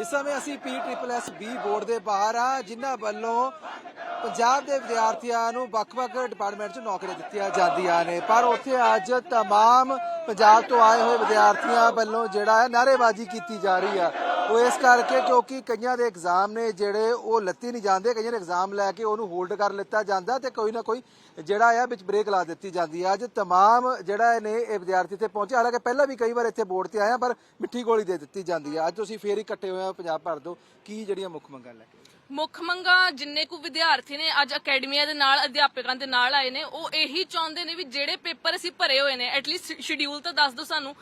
ਇਸ ਸਮੇਂ ਅਸੀਂ P triple S B board ਦੇ ਬਾਹਰ ਆ, ਜਿਨ੍ਹਾਂ ਵੱਲੋਂ ਪੰਜਾਬ ਦੇ ਵਿਦਿਆਰਥੀਆਂ ਨੂੰ ਵੱਖ-ਵੱਖ ਡਿਪਾਰਟਮੈਂਟ 'ਚ ਨੌਕਰੀਆਂ ਦਿੱਤੀਆਂ ਜਾਂਦੀਆਂ ਨੇ। ਪਰ ਉੱਥੇ ਅੱਜ ਤਮਾਮ ਪੰਜਾਬ ਤੋਂ ਆਏ ਹੋਏ ਵਿਦਿਆਰਥੀਆਂ ਵੱਲੋਂ ਜਿਹੜਾ ਹੈ ਨਾਅਰੇਬਾਜ਼ੀ ਕੀਤੀ ਜਾ ਰਹੀ ਆ। ਉਹ ਇਸ ਕਰਕੇ ਕਿਉਂਕਿ ਕਈਆਂ ਦੇ ਐਗਜ਼ਾਮ ਨੇ ਜਿਹੜੇ ਉਹ ਲੱਤੀ ਨਹੀਂ ਜਾਂਦੇ, ਕਈਆਂ ਦੇ ਐਗਜ਼ਾਮ ਲੈ ਕੇ ਉਹਨੂੰ ਹੋਲਡ ਕਰ ਲਿੱਤਾ ਜਾਂਦਾ ਤੇ ਕੋਈ ਨਾ ਕੋਈ ਜਿਹੜਾ ਆ ਵਿੱਚ ਬ੍ਰੇਕ ਲਾ ਦਿੱਤੀ ਜਾਂਦੀ ਆ। ਅੱਜ ਤਮਾਮ ਜਿਹੜਾ ਨੇ ਇਹ ਵਿਦਿਆਰਥੀ ਇੱਥੇ ਪਹੁੰਚੇ, ਹਾਲਾਂਕਿ ਪਹਿਲਾਂ ਵੀ ਕਈ ਵਾਰ ਇੱਥੇ ਬੋਰਡ ਤੇ ਆਇਆ ਪਰ ਮਿੱਠੀ ਗੋਲੀ ਦੇ ਦਿੱਤੀ ਜਾਂਦੀ ਆ। ਅੱਜ ਤੁਸੀਂ ਫੇਰ ਹੀ ਇਕੱਠੇ ਹੋਏ ਆ ਪੰਜਾਬ ਭਰ ਤੋਂ। ਕੀ ਜਿਹੜੀਆਂ ਮੁੱਖ ਮੰਗਾਂ ਲੈ ਕੇ ਮੁੱਖ ਮੰਗਾਂ ਜਿੰਨੇ ਕੁ ਵਿਦਿਆਰਥੀ ਨੇ, ਅੱਜ ਅਕੈਡਮੀਆਂ ਦੇ ਨਾਲ, ਅਧਿਆਪਕਾਂ ਦੇ ਨਾਲ ਆਏ ਨੇ, ਉਹ ਇਹੀ ਚਾਹੁੰਦੇ ਨੇ ਵੀ ਜਿਹੜੇ ਪੇਪਰ ਅਸੀਂ ਭਰੇ ਹੋਏ ਨੇ ਐਟਲੀਸਟ ਸ਼ਡਿਊਲ ਤਾਂ ਦੱਸ ਦਿਓ ਸਾਨੂੰ,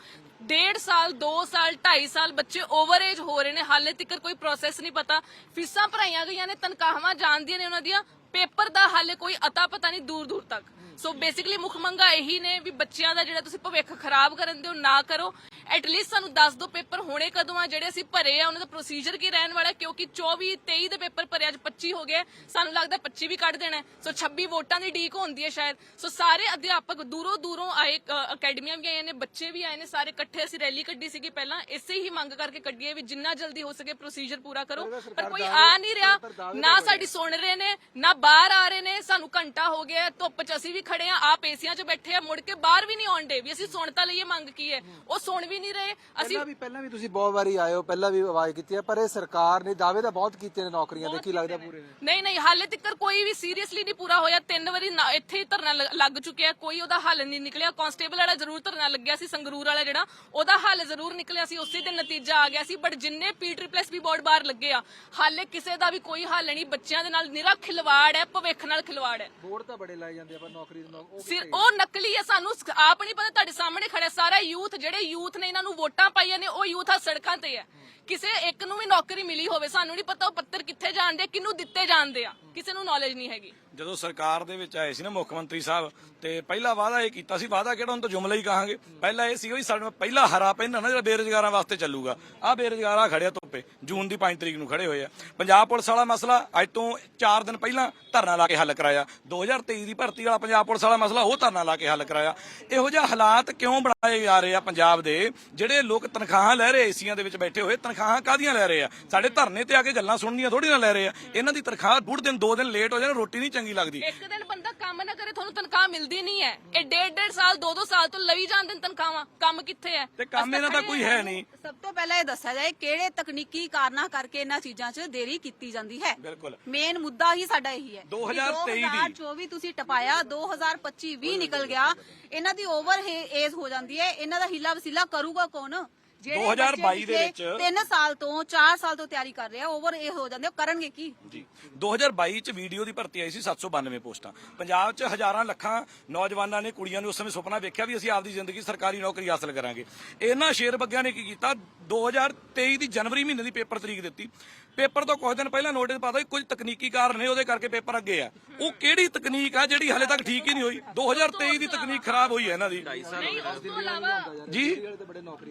ਡੇਢ ਸਾਲ 2 ਸਾਲ 2.5 ਸਾਲ ਬੱਚੇ ਓਵਰ ਏਜ ਹੋ ਰਹੇ ਨੇ, ਹਾਲੇ ਤੱਕ ਕੋਈ ਪ੍ਰੋਸੈਸ ਨਹੀਂ ਪਤਾ। ਫੀਸਾਂ ਭਰਾਈਆਂ ਗਈਆਂ ਨੇ, ਤਨਖਾਹਾਂ ਜਾਣਦੀਆਂ ਨੇ ਉਹਨਾਂ ਦੀਆਂ ਪੇਪਰ ਦਾ ਹਾਲੇ ਕੋਈ ਅਤਾ ਪਤਾ ਨਹੀਂ ਦੂਰ ਦੂਰ ਤੱਕ। ਸੋ ਬੇਸਿਕਲੀ ਮੁੱਖ ਮੰਗਾ ਇਹੀ ਨੇ ਵੀ ਬੱਚਿਆਂ ਦਾ ਜਿਹੜਾ ਤੁਸੀਂ ਭਵਿੱਖ ਖਰਾਬ ਕਰਨ ਦਿਓ ਨਾ ਕਰੋ। ਐਟਲੀਸਟ ਸਾਨੂੰ ਦੱਸ ਦਿਓ ਪੇਪਰ ਹੋਣੇ ਕਦੋਂ ਆ ਜਿਹੜੇ ਅਸੀਂ ਭਰੇ ਆ ਉਹਨਾਂ ਦਾ ਪ੍ਰੋਸੀਜਰ ਕੀ ਰਹਿਣ ਵਾਲਾ? ਕਿਉਂਕਿ 24 23 ਦੇ ਪੇਪਰ ਭਰੇ ਅੱਜ 25 ਹੋ ਗਏ ਸਾਨੂੰ ਲੱਗਦਾ 25 ਵੀ ਕੱਢ ਦੇਣਾ। ਸੋ 26 ਵੋਟਾਂ ਦੀ ਡੀਕ ਹੁੰਦੀ ਹੈ ਸ਼ਾਇਦ। ਸੋ ਸਾਰੇ ਅਧਿਆਪਕ ਦੂਰੋਂ ਦੂਰੋਂ ਆਏ ਅਕੈਡਮੀਆਂ ਵੀ ਆਏ ਨੇ ਬੱਚੇ ਵੀ ਆਏ ਨੇ ਸਾਰੇ ਇਕੱਠੇ ਅਸੀਂ ਰੈਲੀ ਕੱਢੀ ਸੀਗੀ ਪਹਿਲਾਂ। ਇਸੇ ਹੀ ਮੰਗ ਕਰਕੇ ਕੱਢੀਏ ਵੀ ਜਿੰਨਾ ਜਲਦੀ ਹੋ ਸਕੇ ਪ੍ਰੋਸੀਜਰ ਪੂਰਾ ਕਰੋ। ਪਰ ਕੋਈ ਆ ਨਹੀਂ ਰਿਹਾ। ਨਾ ਸਾਡੀ ਸੁਣ ਰਹੇ ਨੇ ਨਾ ਬਾਹਰ ਆ ਰਹੇ ਨੇ ਸਾਨੂੰ ਘੰਟਾ ਹੋ ਗਿਆ ਧੁੱਪ 'ਚ ਅਸੀਂ ਵੀ ਖੜੇ ਆ ਆਪ ਏਸੀਆਂ 'ਚ ਬੈਠੇ ਆ ਮੁੜ ਕੇ ਬਾਹਰ ਵੀ ਨਹੀਂ ਆਉਣ ਡੇ ਵੀ ਅਸੀਂ ਸੁਣ ਤਾਂ ਲਈਏ ਮੰਗ ਕੀ ਹੈ। ਉਹ ਸੁਣ ਵੀ ਨਹੀਂ ਰਹੇ ਅਸੀਂ ਪਹਿਲਾਂ ਵੀ ਪਹਿਲਾਂ ਵੀ ਤੁਸੀਂ ਬਹੁਤ ਵਾਰੀ ਆਏ ਹੋ ਪਹਿਲਾਂ ਵੀ ਆਵਾਜ਼ ਕੀਤੀ ਹੈ ਪਰ ਇਹ ਸਰਕਾਰ ਨੇ ਦਾਅਵੇ ਤਾਂ ਬਹੁਤ ਕੀਤੇ ਨੇ ਨੌਕਰੀਆਂ ਦੇ ਕੀ ਲੱਗਦਾ ਪੂਰੇ ਨੇ ਨਹੀਂ ਨਹੀਂ ਹਾਲੇ ਤੱਕ ਕੋਈ ਵੀ ਸੀਰੀਅਸਲੀ ਨਹੀਂ ਪੂਰਾ ਹੋਇਆ ਤਿੰਨ ਵਾਰੀ ਨਾ- ਇੱਥੇ ਹੀ ਧਰਨਾ ਲ- ਲੱਗ ਚੁੱਕਿਆ ਕੋਈ ਉਹਦਾ ਹੱਲ ਨਹੀਂ ਨਿਕਲਿਆ ਕਾਂਸਟੇਬਲ ਵਾਲਾ ਜ਼ਰੂਰ ਧਰਨਾ ਲੱਗਿਆ ਸੀ ਸੰਗਰੂਰ ਵਾਲਾ ਜਿਹੜਾ ਉਹਦਾ ਹੱਲ ਜ਼ਰੂਰ ਨਿਕਲਿਆ ਸੀ ਉਸੇ ਦਿਨ ਨਤੀਜਾ ਆ ਗਿਆ ਸੀ ਬਟ ਜਿੰਨੇ ਪੀ ਟ੍ਰਿਪਲਸ ਵੀ ਬੋਰਡ ਬਾਹਰ ਲੱਗੇ ਆ ਹਾਲੇ ਕਿਸੇ ਦਾ ਵੀ ਕੋਈ ਹੱਲ ਨਹੀਂ ਬੱਚਿਆਂ ਦੇ ਨਾਲ ਨਿਰਾ ਖਿਲਵਾੜ ਹੈ ਭਵਿੱਖ ਨਾਲ ਖਿਲਵਾੜ ਹੈ। ਬੋਰਡ ਤਾਂ ਬੜੇ ਲਾਏ ਜਾਂਦੇ ਆ ਪਰ ਨੌਕਰੀ ਦੇ ਨੌ- ਉਹ ਸਿਰ ਉਹ ਨਕਲੀ ਹੈ ਸਾਨੂੰ ਸ- ਆਪ ਨਹੀਂ ਪਤਾ ਤੁਹਾਡੇ ਸਾਹਮਣੇ ਖੜਾ ਸਾਰਾ ਯੂਥ ਜਿਹੜੇ ਯੂਥ ਨੇ ਇਹਨਾਂ ਨੂੰ ਵੋਟਾਂ ਪਾਈਆਂ ਨੇ ਉਹ ਯੂਥ ਆ ਸੜਕਾਂ ਤੇ ਹੈ। ਕਿਸੇ ਇੱਕ ਨੂੰ ਵੀ ਨੌਕਰੀ ਮਿਲੀ ਹੋਵੇ ਸਾਨੂੰ ਨਹੀਂ ਪਤਾ ਉਹ ਪੱਤਰ ਕਿੱਥੇ ਜਾਣਦੇ ਕਿਹਨੂੰ ਦਿੱਤੇ ਜਾਂਦੇ ਆ। ਕਿਸੇ ਨੂੰ ਨੌਲੇਜ ਨਹੀਂ ਹੈਗੀ। ਜਦੋਂ ਸਰਕਾਰ ਦੇ ਵਿੱਚ ਆਏ ਸੀ ਨਾ ਮੁੱਖ ਮੰਤਰੀ ਸਾਹਿਬ, ਤੇ ਪਹਿਲਾ ਵਾਅਦਾ ਇਹ ਕੀਤਾ ਸੀ, ਵਾਅਦਾ ਕਿਹੜਾ ਹੁਣ ਤਾਂ ਜੁਮਲਾ ਹੀ ਕਹਾਂਗੇ। ਪਹਿਲਾ ਇਹ ਸੀ ਵੀ ਸਾਡੇ ਪਹਿਲਾ ਹਰਾ ਪੈਨ ਨਾ ਜਿਹੜਾ ਬੇਰੁਜ਼ਗਾਰਾਂ ਵਾਸਤੇ ਚੱਲੂਗਾ। ਆ ਬੇਰੁਜ਼ਗਾਰਾਂ ਖੜਿਆ ਧੁੱਪੇ, ਜੂਨ ਦੀ 5 ਤਰੀਕ ਨੂੰ ਖੜੇ ਹੋਏ ਆ। ਪੰਜਾਬ ਪੁਲਿਸ ਵਾਲਾ ਮਸਲਾ ਅੱਜ ਤੋਂ 4 ਦਿਨ ਪਹਿਲਾਂ ਧਰਨਾ ਲਾ ਕੇ ਹੱਲ ਕਰਾਇਆ। 2023 ਦੀ ਭਰਤੀ ਵਾਲਾ ਪੰਜਾਬ ਪੁਲਿਸ ਵਾਲਾ ਮਸਲਾ, ਉਹ ਧਰਨਾ ਲਾ ਕੇ ਹੱਲ ਕਰਾਇਆ। ਇਹੋ ਜਿਹਾ ਹਾਲਾਤ ਕਿਉਂ ਬਣਾਏ ਜਾ ਰਹੇ ਆ ਪੰਜਾਬ ਦੇ, ਜਿਹੜੇ ਲੋਕ ਤਨਖਾਹਾਂ ਲੈ ਰਹੇ ਏਸੀਆਂ ਦੇ ਵਿੱਚ ਬੈਠੇ ਹੋਏ, ਤਨਖਾਹਾਂ ਕਾਹਦੀਆਂ ਲੈ ਰਹੇ ਆ? ਸਾਡੇ ਧਰਨੇ ਤੇ ਆ ਕੇ ਗੱਲਾਂ ਸੁਣਨੀਆਂ ਥੋੜੀ ਨਾ ਲੈ ਰਹੇ ਆ। ਇਹਨਾਂ ਦੀ ਤਨਖਾਹ ਬੁੜ ਦਿਨ 2 ਦਿਨ ਲੇਟ ਹੋ ਜਾਣ, ਰੋਟੀ ਨਹੀਂ ਚੰਗੀ ਲੱਗਦੀ। ਇੱਕ ਦਿਨ ਬੰਦਾ ਕੰਮ ਨਾ ਕਰੇ ਤੁਹਾਨੂੰ ਤਨਖਾਹ ਮਿਲਦੀ ਨਹੀਂ ਹੈ। ਇਹ ਡੇਢ ਡੇਢ ਸਾਲ ਦੋ ਦੋ ਸਾਲ ਤੋਂ ਲਵੀ ਜਾਂਦੇ ਨੇ ਤਨਖਾਹਾਂ। ਕੰਮ ਕਿੱਥੇ ਹੈ? ਤੇ ਕੰਮ ਇਹਨਾਂ ਦਾ ਕੋਈ ਹੈ ਨਹੀਂ। ਸਭ ਤੋਂ ਪਹਿਲਾਂ ਇਹ ਦੱਸਿਆ ਜਾਏ ਕਿਹੜੇ ਤਕਨੀਕੀ ਕਾਰਨਾਂ ਕਰਕੇ ਇਹਨਾਂ ਚੀਜ਼ਾਂ 'ਚ ਦੇਰੀ ਕੀਤੀ ਜਾਂਦੀ ਹੈ। ਬਿਲਕੁਲ। ਮੇਨ ਮੁੱਦਾ ਹੀ ਸਾਡਾ ਇਹੀ ਹੈ 2023 ਦੀ। 2024 ਤੁਸੀਂ ਟਪਾਇਆ 2025 ਵੀ ਨਿਕਲ ਗਿਆ। ਇਹਨਾਂ ਦੀ ਓਵਰ ਏਜ ਹੋ ਜਾਂਦੀ ਹੈ। ਇਹਨਾਂ ਦਾ ਹਿੱਲਾ ਵਸੀਲਾ ਕਰੂਗਾ ਕੌਣ? 2022 ਦੇ ਵਿੱਚ 3 ਸਾਲ ਤੋਂ 4 ਸਾਲ ਤੋਂ ਤਿਆਰੀ ਕਰ ਰਹੇ ਓਵਰ ਏਜ ਹੋ ਜਾਂਦੇ ਉਹ ਕਰਨਗੇ ਕੀ? ਜੀ। 2022 ਚ ਵੀਡੀਓ ਦੀ ਭਰਤੀ ਆਈ ਸੀ 792 ਪੋਸਟਾਂ। ਪੰਜਾਬ ਚ ਹਜ਼ਾਰਾਂ ਲੱਖਾਂ ਨੌਜਵਾਨਾਂ ਨੇ ਕੁੜੀਆਂ ਨੇ ਉਸ ਸਮੇਂ ਸੁਪਨਾ ਵੇਖਿਆ ਵੀ ਅਸੀਂ ਆਪਦੀ ਜ਼ਿੰਦਗੀ ਸਰਕਾਰੀ ਨੌਕਰੀ ਹਾਸਲ ਕਰਾਂਗੇ। ਇਹਨਾਂ ਸ਼ੇਰ ਬੱਗਿਆਂ ਨੇ ਕੀ ਕੀਤਾ? 2023 ਦੀ ਜਨਵਰੀ ਮਹੀਨੇ ਦੀ ਪੇਪਰ ਤਰੀਕ ਦਿੱਤੀ। ਪੇਪਰ ਤੋਂ ਕੁਝ ਦਿਨ ਪਹਿਲਾਂ ਨੋਟਿਸ ਪਾਤਾ ਕਿ ਕੁਝ ਤਕਨੀਕੀ ਕਾਰਨ ਨੇ ਉਹਦੇ ਕਰਕੇ ਪੇਪਰ ਅੱਗੇ ਆ। ਉਹ ਕਿਹੜੀ ਤਕਨੀਕ ਆ ਜਿਹੜੀ ਹਲੇ ਤੱਕ ਠੀਕ ਹੀ ਨਹੀਂ ਹੋਈ? 2023 ਦੀ ਤਕਨੀਕ ਖਰਾਬ ਹੋਈ ਹੈ ਇਹਨਾਂ ਦੀ। ਨਹੀਂ ਉਸ ਤੋਂ ਇਲਾਵਾ ਜੀ।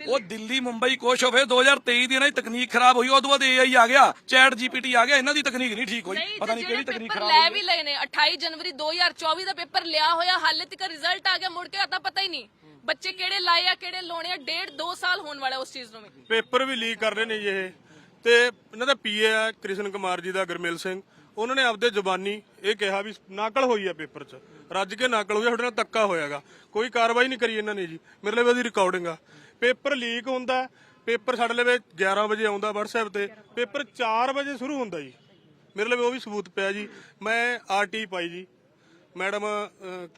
ਉਹ ਦਿੱਲੀ ਮੁੰਬਈ ਕੁਛ ਹੋਵੇ 2023 ਦੀ ਇਹਨਾਂ ਦੀ ਤਕਨੀਕ ਖਰਾਬ ਹੋਈ ਉਦੋਂ ਬਾਅਦ AI ਆ ਗਿਆ ਚੈਟ ਜੀਪੀਟੀ ਆ ਗਿਆ ਇਹਨਾਂ ਦੀ ਤਕਨੀਕ ਨਹੀਂ ਠੀਕ ਹੋਈ। ਪਤਾ ਤੇ ਨਹੀਂ ਕਿਹੜੀ ਤਕਨੀਕ ਖਰਾਬ ਲੈ ਵੀ ਲਏ ਨੇ 28 ਜਨਵਰੀ 2024 ਦਾ ਪੇਪਰ ਲਿਆ ਹੋਇਆ ਹਾਲੇ ਤੱਕ ਰਿਜ਼ਲਟ ਆ ਗਿਆ ਮੁੜ ਕੇ ਆਤਾ ਪਤਾ ਹੀ ਨਹੀਂ। ਬੱਚੇ ਕਿਹੜੇ ਲਾਏ ਆ ਕਿਹੜੇ ਲਾਉਣੇ ਆ ਡੇਢ 2 ਸਾਲ ਹੋਣ ਵਾਲਾ ਉਸ ਚੀਜ਼ ਨੂੰ ਵੀ। ਪੇਪਰ ਵੀ ਲੀਕ ਕਰ ਰਹੇ ਨੇ ਜੀ ਇਹ। ਤੇ ਇਹਨਾਂ ਦਾ ਪੀਏ ਆ ਕ੍ਰਿਸ਼ਨ ਕੁਮਾਰ ਜੀ ਦਾ ਗੁਰਮੇਲ ਸਿੰਘ। ਉਹਨਾਂ ਨੇ ਆਪਦੇ ਜ਼ੁਬਾਨੀ ਇਹ ਕਿਹਾ ਵੀ ਨਕਲ ਹੋਈ ਆ ਪੇਪਰ 'ਚ। ਰੱਜ ਕੇ ਨਕਲ ਹੋਈ ਆ ਤੁਹਾਡੇ ਨਾਲ ਧੱਕਾ ਹੋਇਆਗਾ। ਕੋਈ ਕਾਰਵਾਈ ਨਹੀਂ ਕਰੀ ਇਹਨਾਂ ਨੇ ਜੀ। ਮੇਰੇ ਲਈ ਉਹਦੀ ਰਿਕਾਰਡਿੰਗ ਆ। ਪੇਪਰ ਲੀਕ ਹੁੰਦਾ, ਪੇਪਰ ਸਾਡੇ ਲਈ 11 ਵਜੇ ਆਉਂਦਾ WhatsApp ਤੇ, ਪੇਪਰ 4 ਵਜੇ ਸ਼ੁਰੂ ਹੁੰਦਾ ਜੀ। ਮੇਰੇ ਲਈ ਉਹ ਵੀ ਸਬੂਤ ਪਿਆ ਜੀ। ਮੈਂ ਆਰਟੀ ਪਾਈ ਜੀ। ਮੈਡਮ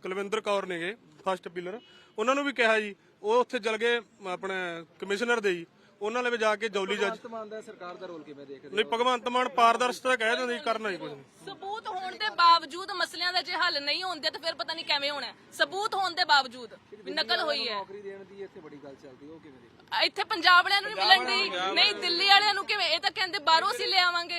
ਕੁਲਵਿੰਦਰ ਕੌਰ ਨੇਗੇ ਫਸਟ ਪਿਲਰ ਉਹਨਾਂ ਨੂੰ ਵੀ ਕਿਹਾ ਜੀ, ਉਹ ਉੱਥੇ ਚਲ ਗਏ ਆਪਣੇ ਕਮਿਸ਼ਨਰ ਦੇ ਜੀ। ਉਹਨਾਂ ਲਈ ਜਾ ਕੇ ਜੌਲੀ ਜੱਜ ਭਗਵੰਤ ਮਾਨ ਦਾ ਸਰਕਾਰ ਦਾ ਰੋਲ ਕਿਵੇਂ ਦੇਖਦੇ ਨਹੀਂ ਭਗਵੰਤ ਮਾਨ ਪਾਰਦਰਸ਼ਤਾ ਕਹਿ ਦਿੰਦੇ ਜੀ ਕਰਨਾ ਹੀ ਕੁਝ ਨਹੀਂ। ਸਬੂਤ ਹੋਣ ਦੇ ਬਾਵਜੂਦ ਮਸਲਿਆਂ ਦਾ ਜੇ ਹੱਲ ਨਹੀਂ ਹੁੰਦੇ ਤਾਂ ਫਿਰ ਪਤਾ ਨਹੀਂ ਕਿਵੇਂ ਹੋਣਾ ਹੈ। ਸਬੂਤ ਹੋਣ ਦੇ ਬਾਵਜੂਦ ਵੀ ਨਕਲ ਹੋਈ ਹੈ। ਨੌਕਰੀ ਦੇਣ ਦੀ ਇੱਥੇ ਬੜੀ ਗੱਲ ਚੱਲਦੀ ਉਹ ਕਿਵੇਂ ਦੇਖਦੇ ਇੱਥੇ ਪੰਜਾਬ ਵਾਲਿਆਂ ਨੂੰ ਨਹੀਂ ਮਿਲਣ ਦੀ ਨਹੀਂ ਦਿੱਲੀ ਵਾਲਿਆਂ ਨੂੰ ਕਿਵੇਂ? ਇਹ ਤਾਂ ਕਹਿੰਦੇ ਬਾਹਰੋਂ ਅਸੀਂ ਲੈ ਆਵਾਂਗੇ।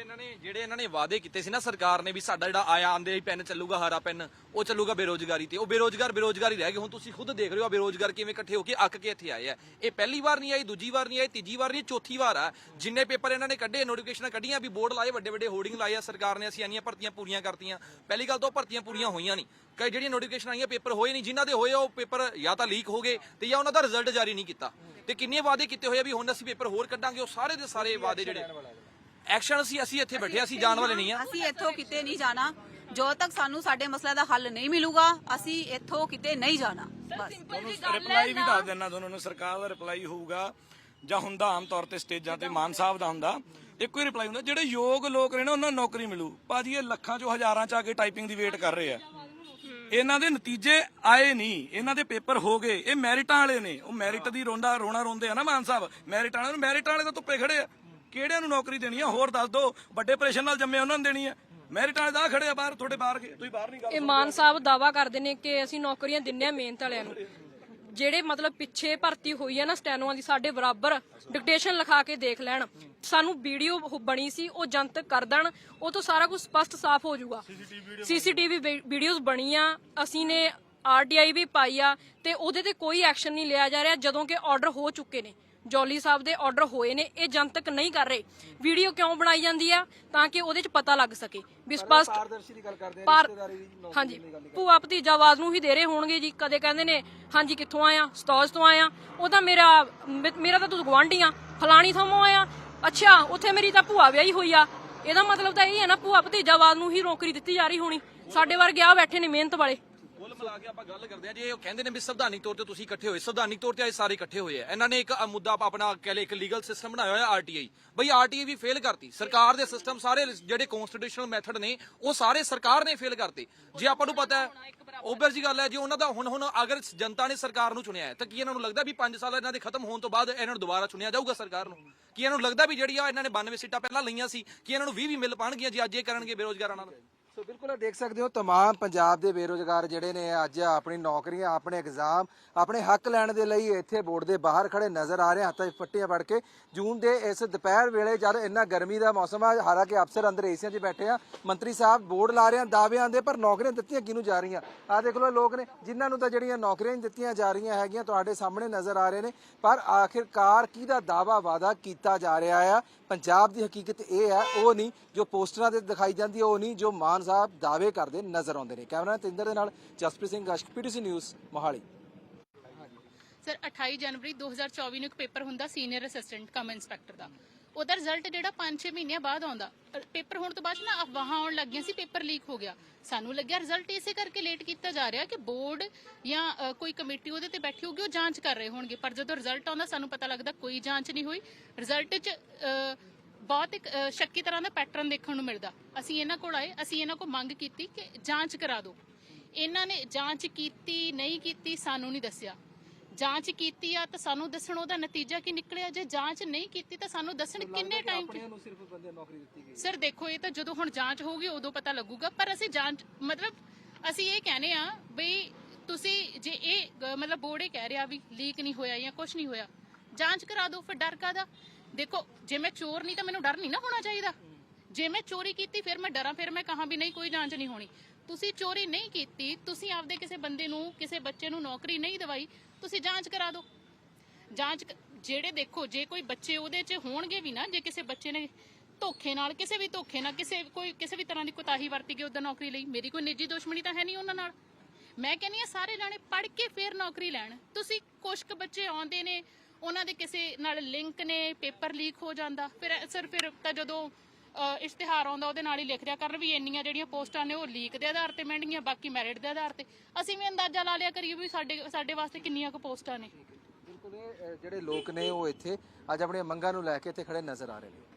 ਇਹਨਾਂ ਨੇ, ਜਿਹੜੇ ਇਹਨਾਂ ਨੇ ਵਾਅਦੇ ਕੀਤੇ ਸੀ ਨਾ ਸਰਕਾਰ ਨੇ ਵੀ ਸਾਡਾ ਜਿਹੜਾ ਆਇਆ ਆਂਦੇ ਹੀ ਪੈਨ ਚੱਲੂਗਾ, ਹਰਾ ਪੈਨ, ਉਹ ਚੱਲੂਗਾ ਬੇਰੋਜ਼ਗਾਰੀ ਤੇ। ਉਹ ਬੇਰੋਜ਼ਗਾਰ, ਬੇਰੋਜ਼ਗਾਰੀ ਰਹਿ ਗਏ, ਹੁਣ ਤੁਸੀਂ ਖੁਦ ਦੇਖ ਰਹੇ ਹੋ ਆ ਬੇਰੋਜ਼ਗਾਰ ਕਿਵੇਂ ਇਕੱਠੇ ਹੋ ਕੇ ਅੱਕ ਕੇ ਇੱਥੇ ਆਏ ਆ। ਇਹ ਪਹਿਲੀ ਵਾਰ ਨਹੀਂ ਆਈ, ਦੂਜੀ ਵਾਰ ਨਹੀਂ ਆਈ, ਤੀਜੀ ਵਾਰ ਨਹੀਂ, ਚੌਥੀ ਵਾਰ ਆ। ਜਿੰਨੇ ਪੇਪਰ ਇਹਨਾਂ ਨੇ ਕੱਢੇ ਨੋਟੀਫਿਕੇਸ਼ਨਾਂ ਕੱਢੀਆਂ ਵੀ ਬੋਰਡ ਲਾਏ ਵੱਡੇ ਵੱਡੇ ਹੋਰਡਿੰਗ ਲਾਏ ਆ ਸਰਕਾਰ ਨੇ, ਅਸੀਂ ਇੰਨੀਆਂ ਭਰਤੀਆਂ ਪੂਰੀਆਂ ਕਰਤੀਆਂ। ਪਹਿਲੀ ਗੱਲ ਤਾਂ ਉਹ ਭਰਤੀਆਂ ਪੂਰੀਆਂ ਹੋਈਆਂ ਨਹੀਂ। ਕਈ ਜਿਹੜੀਆਂ ਨੋਟੀਫਿਕੇਸ਼ਨ ਆਈਆਂ, ਪੇਪਰ ਹੋਏ ਨਹੀਂ, ਜਿਨ੍ਹਾਂ ਦੇ ਹੋਏ ਉਹ ਪੇਪਰ ਜਾਂ ਤਾਂ ਲੀਕ ਹੋ ਗਏ ਤੇ ਜਾਂ ਉਹਨਾਂ ਦਾ ਰਿਜ਼ਲਟ ਜਾਰੀ ਨਹੀਂ ਕੀਤਾ। ਤੇ ਕਿੰਨੇ ਵਾਅਦੇ ਕੀਤੇ ਹੋਏ ਆ ਵੀ ਹੁਣ ਅਸੀਂ ਪੇਪਰ ਹੋਰ ਕੱਢਾਂਗੇ, ਉਹ ਸਾਰੇ ਦੇ ਸਾਰੇ ਵਾਅਦੇ ਜਿਹੜੇ ਐਕਸ਼ਨ ਅਸੀਂ ਅਸੀਂ ਇੱਥੇ ਬੈਠੇ ਅਸੀਂ ਜਾਣ ਵਾਲੇ ਨਹੀਂ ਆ ਅਸੀਂ ਇੱਥੋਂ ਕਿਤੇ ਨਹੀਂ ਜਾਣਾ। ਜੋ ਤੱਕ ਸਾਨੂੰ ਸਾਡੇ ਮਸਲੇ ਦਾ ਹੱਲ ਨਹੀਂ ਮਿਲੂਗਾ ਅਸੀਂ ਇੱਥੋਂ ਕਿਤੇ ਨਹੀਂ ਜਾਣਾ। ਬਸ। ਰਿਪਲਾਈ ਵੀ ਦੱਸ ਦਿੰਨਾ ਤੁਹਾਨੂੰ ਨੂੰ ਸਰਕਾਰ ਦਾ ਰਿਪਲਾਈ ਹੋਊਗਾ ਜਾਂ ਹੁੰਦਾ ਆਮ ਤੌਰ ਤੇ ਸਟੇਜਾਂ ਤੇ ਮਾਨ ਸਾਹਿਬ ਦਾ ਹੁੰਦਾ ਇੱਕੋ ਹੀ ਰਿਪਲਾਈ ਹੁੰਦਾ ਜਿਹੜੇ ਯੋਗ ਲੋਕ ਨੇ ਨਾ ਉਹਨਾਂ ਨੂੰ ਨੌਕਰੀ ਮਿਲੂ। ਭਾਜੀ ਇਹ ਲੱਖਾਂ ਚੋਂ ਹਜ਼ਾਰਾਂ ਚ ਆ ਕੇ ਟਾਈਪਿੰਗ ਦੀ ਵੇਟ ਕਰ ਰਹੇ ਆ। ਇਹਨਾਂ ਦੇ ਨਤੀਜੇ ਆਏ ਨਹੀਂ। ਇਹਨਾਂ ਦੇ ਪੇਪਰ ਹੋ ਗਏ। ਇਹ ਮੈਰਿਟਾਂ ਵਾਲੇ ਨੇ। ਉਹ ਮੈਰਿਟ ਦੀ ਰੋਂਦਾ ਰੋਣਾ ਰੋਂਦੇ ਆ ਨਾ ਮਾਨ ਸਾਹਿਬ। ਮੈਰਿਟ ਵਾਲਿਆਂ ਨੂੰ ਮੈਰਿਟ ਵਾਲੇ ਤਾਂ ਧੁੱਪੇ ਖੜੇ ਆ। ਕਿਹੜਿਆਂ ਨੂੰ ਨੌਕਰੀ ਦੇਣੀ ਆ? ਹੋਰ ਦੱਸ ਦਿਓ ਵੱਡੇ ਆਪਰੇਸ਼ਨ ਨਾਲ ਜੰਮੇ ਉਹਨਾਂ ਨੂੰ ਦੇਣੀ ਆ। ਮੈਰਿਟ ਵਾਲੇ ਆਹ ਖੜੇ ਆ ਬਾਹਰ ਤੁਹਾਡੇ ਬਾਹਰ ਗਏ ਤੁਸੀਂ ਬਾਹਰ ਨਹੀਂ ਗੱਲ ਇਹ ਮਾਨ ਸਾਹਿਬ ਦਾਵਾ ਕਰਦੇ ਨੇ ਕਿ ਅਸੀਂ ਨੌਕਰੀਆਂ ਦਿੰਨੇ ਆ ਮਿਹਨਤ ਵਾਲਿਆਂ ਨੂੰ। ਜਿਹੜੇ ਮਤਲਬ ਪਿੱਛੇ ਭਰਤੀ ਹੋਈ ਹੈ ਨਾ ਸਟੈਨੋਆਂ ਦੀ ਸਾਡੇ ਬਰਾਬਰ ਡਿਕਟੇਸ਼ਨ ਲਿਖਾ ਕੇ ਦੇਖ ਲੈਣ। ਸਾਨੂੰ ਵੀਡੀਓ ਬਣੀ ਸੀ ਉਹ ਜਨਤਕ ਕਰ ਦੇਣ। ਉਹ ਤੋਂ ਸਾਰਾ ਕੁਝ ਸਪਸ਼ਟ ਸਾਫ਼ ਹੋ ਜਾਊਗਾ। ਸੀਸੀਟੀਵੀ ਵੀਡੀਓਜ਼ ਬਣੀਆਂ। ਅਸੀਂ ਨੇ ਆਰਟੀਆਈ ਵੀ ਪਾਈ ਆ ਤੇ ਉਹਦੇ ਤੇ ਕੋਈ ਐਕਸ਼ਨ ਨਹੀਂ ਲਿਆ ਜਾ ਰਿਹਾ ਜਦੋਂ ਕਿ ਆਰਡਰ ਹੋ ਚੁੱਕੇ ਨੇ। ਜੋਲੀ ਸਾਹਿਬ ਦੇ ਆਰਡਰ ਹੋਏ ਨੇ ਇਹ ਜਨਤਕ ਨਹੀਂ ਕਰ ਰਹੇ। ਵੀਡੀਓ ਕਿਉਂ ਬਣਾਈ ਜਾਂਦੀ ਆ? ਤਾਂ ਕਿ ਉਹਦੇ ਚ ਪਤਾ ਲੱਗ ਸਕੇ। ਵੀ ਸਪਸ਼ਟ ਪਾਰਦਰਸ਼ੀ ਦੀ ਗੱਲ ਕਰਦੇ ਆ ਪਰ ਰਿਸ਼ਤੇਦਾਰੀ ਦੀ ਨੌਕਰੀ ਹਾਂਜੀ। ਦੀ ਗੱਲ ਭੂਆ ਭਤੀਜਾ ਆਵਾਜ਼ ਨੂੰ ਹੀ ਦੇ ਰਹੇ ਹੋਣਗੇ ਜੀ। ਕਦੇ ਕਹਿੰਦੇ ਨੇ ਹਾਂਜੀ ਕਿੱਥੋਂ ਆਇਆ? ਸਟੋਜ ਤੋਂ ਆਇਆ। ਉਹ ਤਾਂ ਮੇਰਾ ਮੇ- ਮੇਰਾ ਤਾਂ ਤੂੰ ਗਵਾਂਢੀ ਆ। ਫਲਾਣੀ ਥਾਂ ਆਇਆ। ਅੱਛਾ ਉੱਥੇ ਮੇਰੀ ਤਾਂ ਭੂਆ ਵਿਆਹੀ ਹੋਈ ਆ। ਇਹਦਾ ਮਤਲਬ ਤਾਂ ਇਹ ਹੈ ਨਾ ਭੂਆ ਭਤੀਜਾ ਆਵਾਜ਼ ਨੂੰ ਹੀ ਨੌਕਰੀ ਦਿੱਤੀ ਜਾ ਰਹੀ ਹੋਣੀ। ਸਾਡੇ ਵਰਗੇ ਆ ਬੈਠੇ ਨੇ ਮਿਹਨਤ ਵਾਲੇ। ਮਿਲਾ ਕੇ ਆਪਾਂ ਗੱਲ ਕਰਦੇ ਆ ਜੇ ਉਹ ਕਹਿੰਦੇ ਨੇ ਵੀ ਸੰਵਿਧਾਨਿਕ ਤੌਰ ਤੇ ਤੁਸੀਂ ਇਕੱਠੇ ਹੋਏ। ਸੰਵਿਧਾਨਿਕ ਤੌਰ ਤੇ ਅੱਜ ਸਾਰੇ ਇਕੱਠੇ ਹੋਏ ਆ। ਇਹਨਾਂ ਨੇ ਇੱਕ ਮੁੱਦਾ ਆਪਣਾ ਕਹਿ ਲਏ, ਇੱਕ ਲੀਗਲ ਸਿਸਟਮ ਬਣਾਇਆ ਹੋਇਆ ਆਰਟੀਆਈ ਬਈ ਆਰਟੀਆਈ ਵੀ ਫੇਲ ਕਰਤੀ। ਸਰਕਾਰ ਦੇ ਸਿਸਟਮ ਸਾਰੇ ਜਿਹੜੇ ਕਨਸਟੀਟਿਊਸ਼ਨਲ ਮੈਥਡ ਨੇ, ਉਹ ਸਾਰੇ ਸਰਕਾਰ ਨੇ ਫੇਲ ਕਰਤੇ। ਜੇ ਆਪਾਂ ਨੂੰ ਪਤਾ ਹੈ ਓਬਰ ਜੀ ਗੱਲ ਹੈ, ਜੇ ਉਹਨਾਂ ਦਾ ਹੁਣ ਹੁਣ ਅਗਰ ਜਨਤਾ ਨੇ ਸਰਕਾਰ ਨੂੰ ਚੁਣਿਆ ਹੈ, ਤਾਂ ਕੀ ਇਹਨਾਂ ਨੂੰ ਲੱਗਦਾ ਵੀ 5 ਸਾਲ ਇਹਨਾਂ ਦੇ ਖਤਮ ਹੋਣ ਤੋਂ ਬਾਅਦ ਇਹਨਾਂ ਨੂੰ ਦੁਬਾਰਾ ਚੁਣਿਆ ਜਾਊਗਾ ਸਰਕਾਰ ਨੂੰ? ਕੀ ਇਹਨਾਂ ਨੂੰ ਲੱਗਦਾ ਵੀ ਜਿਹੜੀ ਆ, ਇਹਨਾਂ ਨੇ 92 ਸੀਟਾਂ ਪਹਿਲਾਂ ਲਈਆਂ ਸੀ, ਕਿ ਇਹਨਾਂ ਨੂੰ 20 ਵੀ ਮਿਲ ਪਾਣਗੀਆਂ ਜੇ, ਅੱਜ ਇਹ ਕਰਨਗੇ ਬੇਰੋਜ਼ਗਾਰਾਂ ਨਾਲ? ਸੋ ਬਿਲਕੁਲ ਇਹ ਦੇਖ ਸਕਦੇ ਹੋ तमाम ਪੰਜਾਬ ਦੇ ਬੇਰੋਜ਼ਗਾਰ ਜਿਹੜੇ ਨੇ ਅੱਜ ਆਪਣੀ ਨੌਕਰੀਆਂ ਆਪਣੇ ਐਗਜ਼ਾਮ ਆਪਣੇ ਹੱਕ ਲੈਣ ਦੇ ਲਈ ਇੱਥੇ ਬੋਰਡ ਦੇ ਬਾਹਰ ਖੜੇ ਨਜ਼ਰ ਆ ਰਹੇ ਹਨ, ਹੱਥਾਂ 'ਚ ਫੱਟੀਆਂ ਫੜ ਕੇ ਜੂਨ ਦੇ ਇਸ ਦੁਪਹਿਰ ਵੇਲੇ ਜਦ ਇੰਨਾ ਗਰਮੀ ਦਾ ਮੌਸਮ ਆ ਹਾਲਾਂਕਿ ਅਫਸਰ ਅੰਦਰ ਏਸੀਆਂ 'ਚ ਬੈਠੇ ਆ ਮੰਤਰੀ ਸਾਹਿਬ ਬੋਰਡ ਲਾ ਰਹੇ ਆ ਦਾਅਵਿਆਂ ਦੇ ਪਰ ਨੌਕਰੀਆਂ ਦਿੱਤੀਆਂ ਕਿਹਨੂੰ ਜਾ ਰਹੀਆਂ ਆ ਦੇਖ ਲਓ ਇਹ ਲੋਕ ਨੇ ਜਿਨ੍ਹਾਂ ਨੂੰ ਤਾਂ ਜਿਹੜੀਆਂ ਨੌਕਰੀਆਂ ਨਹੀਂ ਦਿੱਤੀਆਂ ਜਾ ਰਹੀਆਂ ਹੈਗੀਆਂ ਤੁਹਾਡੇ ਸਾਹਮਣੇ ਨਜ਼ਰ ਆ ਰਹੇ ਨੇ ਪਰ ਆਖਿਰਕਾਰ ਕਿਹਦਾ ਦਾਵਾ ਵਾਦਾ ਕੀਤਾ ਜਾ ਰਿਹਾ ਆ ਪੰਜਾਬ ਦੀ ਹਕੀਕਤ ਇਹ ਹੈ ਉਹ ਨਹੀਂ ਜੋ ਪੋਸਟਰਾਂ ਤੇ ਦਿਖਾਈ ਜਾਂਦੀ ਹੈ ਉਹ ਨਹੀਂ ਜੋ ਮਾਨ ਸਾਹਿਬ ਦਾਅਵੇ ਕਰਦੇ ਨਜ਼ਰ ਆਉਂਦੇ ਨੇ। ਕੈਮਰਾ ਤਿੰਦਰ ਦੇ ਨਾਲ Jaspreet Singh Gashak PTC news, Mohali. Sir 28 ਜਨਵਰੀ 2024 ਨੂੰ ਇੱਕ ਪੇਪਰ ਹੁੰਦਾ ਸੀਨੀਅਰ ਅਸਿਸਟੈਂਟ ਕਮ ਇੰਸਪੈਕਟਰ ਦਾ। ਉਹਦਾ ਰਿਜ਼ਲਟ ਜਿਹੜਾ 5-6 ਮਹੀਨਿਆਂ ਬਾਅਦ ਆਉਂਦਾ। ਪੇਪਰ ਹੋਣ ਤੋਂ ਬਾਅਦ ਨਾ ਅਫਵਾਹਾਂ ਆਉਣ ਲੱਗੀਆਂ ਸੀ, ਪੇਪਰ ਲੀਕ ਹੋ ਗਿਆ। ਸਾਨੂੰ ਲੱਗਿਆ ਰਿਜ਼ਲਟ ਇਸੇ ਕਰਕੇ ਲੇਟ ਕੀਤਾ ਜਾ ਰਿਹਾ ਕਿ ਬੋਰਡ ਜਾਂ ਕੋਈ ਕਮੇਟੀ ਉਹਦੇ ਤੇ ਬੈਠੀ ਹੋਊਗੀ, ਉਹ ਜਾਂਚ ਕਰ ਰਹੇ ਹੋਣਗੇ। ਪਰ ਜਦੋਂ ਰਿਜ਼ਲਟ ਆਉਂਦਾ, ਸਾਨੂੰ ਪਤਾ ਲੱਗਦਾ ਕੋਈ ਜਾਂਚ ਨਹੀਂ ਹੋਈ। ਰਿਜ਼ਲਟ 'ਚ ਬਹੁਤ ਇੱਕ ਅ, ਸ਼ੱਕੀ ਤਰ੍ਹਾਂ ਦਾ ਪੈਟਰਨ ਦੇਖਣ ਨੂੰ ਮਿਲਦਾ। ਅਸੀਂ ਇਹਨਾਂ ਕੋਲ ਆਏ ਅਸੀਂ ਇਹਨਾਂ ਕੋਲ ਮੰਗ ਕੀਤੀ ਕਿ ਜਾਂਚ ਕਰਾ ਦਿਓ। ਇਹਨਾਂ ਨੇ ਜਾਂਚ ਕੀਤੀ ਨਹੀਂ ਕੀਤੀ ਸਾਨੂੰ ਨਹੀਂ ਦੱਸਿਆ। ਜਾਂਚ ਕੀਤੀ ਆ ਤਾਂ ਸਾਨੂੰ ਦੱਸਣ ਉਹਦਾ ਨਤੀਜਾ ਕੀ ਨਿਕਲਿਆ? ਜੇ ਜਾਂਚ ਨਹੀਂ ਕੀਤੀ ਤਾਂ ਸਾਨੂੰ ਦੱਸਣ ਕਿੰਨੇ ਟਾਈਮ ਨੂੰ ਸਿਰਫ ਬੰਦੇ ਨੌਕਰੀ ਦਿੱਤੀ ਗਈ ਸਰ ਦੇਖੋ ਇਹ ਤਾਂ ਜਦੋਂ ਹੁਣ ਜਾਂਚ ਹੋਊਗੀ ਉਦੋਂ ਪਤਾ ਲੱਗੂਗਾ। ਪਰ ਅਸੀਂ ਜਾਂਚ ਮਤਲਬ ਅਸੀਂ ਇਹ ਕਹਿੰਦੇ ਆ ਬਈ ਤੁਸੀਂ ਜੇ ਇਹ ਅ, ਮਤਲਬ ਬੋਰਡ ਇਹ ਕਹਿ ਰਿਹਾ ਵੀ ਲੀਕ ਨਹੀਂ ਹੋਇਆ ਜਾਂ ਕੁਝ ਨਹੀਂ ਹੋਇਆ ਜਾਂਚ ਕਰਾ ਦਿਓ। ਫਿਰ ਡਰ ਕਾਦਾ ਦੇਖੋ, ਜੇ ਮੈਂ ਚੋਰ ਨਹੀਂ ਤਾਂ ਮੈਨੂੰ ਡਰ ਨਹੀਂ ਨਾ ਹੋਣਾ ਚਾਹੀਦਾ। ਜੇ ਮੈਂ ਚੋਰੀ ਕੀਤੀ, ਫਿਰ ਮੈਂ ਡਰਾਂ, ਫਿਰ ਮੈਂ ਕਹਾਂ ਵੀ ਨਹੀਂ, ਕੋਈ ਜਾਂਚ ਨਹੀਂ ਹੋਣੀ। ਤੁਸੀਂ ਚੋਰੀ ਨਹੀਂ ਕੀਤੀ, ਤੁਸੀਂ ਆਪਦੇ ਕਿਸੇ ਬੰਦੇ ਨੂੰ, ਕਿਸੇ ਬੱਚੇ ਨੂੰ ਨੌਕਰੀ ਨਹੀਂ ਦਵਾਈ, ਤੁਸੀਂ ਜਾਂਚ ਕਰਾ ਦਿਓ। ਜਾਂਚ ਜਿਹੜੇ ਦੇਖੋ, ਜੇ ਕੋਈ ਬੱਚੇ ਉਹਦੇ 'ਚ ਹੋਣਗੇ ਵੀ ਨਾ, ਜੇ ਕਿਸੇ ਬੱਚੇ ਨੇ ਧੋਖੇ ਨਾਲ, ਕਿਸੇ ਵੀ ਧੋਖੇ ਨਾਲ, ਕਿਸੇ ਕੋਈ, ਕਿਸੇ ਵੀ ਤਰ੍ਹਾਂ ਦੀ ਕੁਤਾਹੀ ਵਰਤੀ ਗਈ ਉਹਦਾ ਨੌਕਰੀ ਲਈ, ਮੇਰੀ ਕੋਈ ਨਿੱਜੀ ਦੁਸ਼ਮਣੀ ਤਾਂ ਹੈ ਨਹੀਂ ਉਹਨਾਂ ਨਾਲ। ਮੈਂ ਕਹਿੰਦੀ ਆ ਸਾਰੇ ਜਾਣੇ ਪੜ੍ਹ ਕੇ ਫੇਰ ਨੌਕਰੀ ਲੈਣ। ਤੁਸੀਂ ਕੁਸ਼ਕ ਬੱਚੇ ਆਉਂਦੇ ਨੇ ਉਹਨਾਂ ਦੇ ਕਿਸੇ ਨਾਲ ਲਿੰਕ ਨੇ ਪੇਪਰ ਲੀਕ ਹੋ ਜਾਂਦਾ। ਫਿਰ ਸਰ ਫਿਰ ਤਾਂ ਜਦੋਂ ਇਸ਼ਤਿਹਾਰ ਆਉਂਦਾ, ਉਹਦੇ ਨਾਲ ਹੀ ਲਿਖ ਦਿਆ ਕਰਨ ਵੀ ਇੰਨੀਆਂ ਜਿਹੜੀਆਂ ਪੋਸਟਾਂ ਨੇ, ਉਹ ਲੀਕ ਦੇ ਆਧਾਰ ਤੇ ਮਿਲਣਗੀਆਂ ਬਾਕੀ ਮੈਰਿਟ ਦੇ ਆਧਾਰ ਤੇ। ਅਸੀਂ ਵੀ ਅੰਦਾਜ਼ਾ ਲਾ ਲਿਆ ਕਰੀਏ ਵੀ ਸਾਡੇ ਸਾਡੇ ਵਾਸਤੇ ਕਿੰਨੀਆਂ ਕੁ ਪੋਸਟਾਂ ਨੇ। ਬਿਲਕੁਲ ਜਿਹੜੇ ਲੋਕ ਨੇ, ਉਹ ਇੱਥੇ ਅੱਜ ਆਪਣੀਆਂ ਮੰਗਾਂ ਨੂੰ ਲੈ ਕੇ ਇੱਥੇ ਖੜੇ ਨਜ਼ਰ ਆ ਰਹੇ ਨੇ।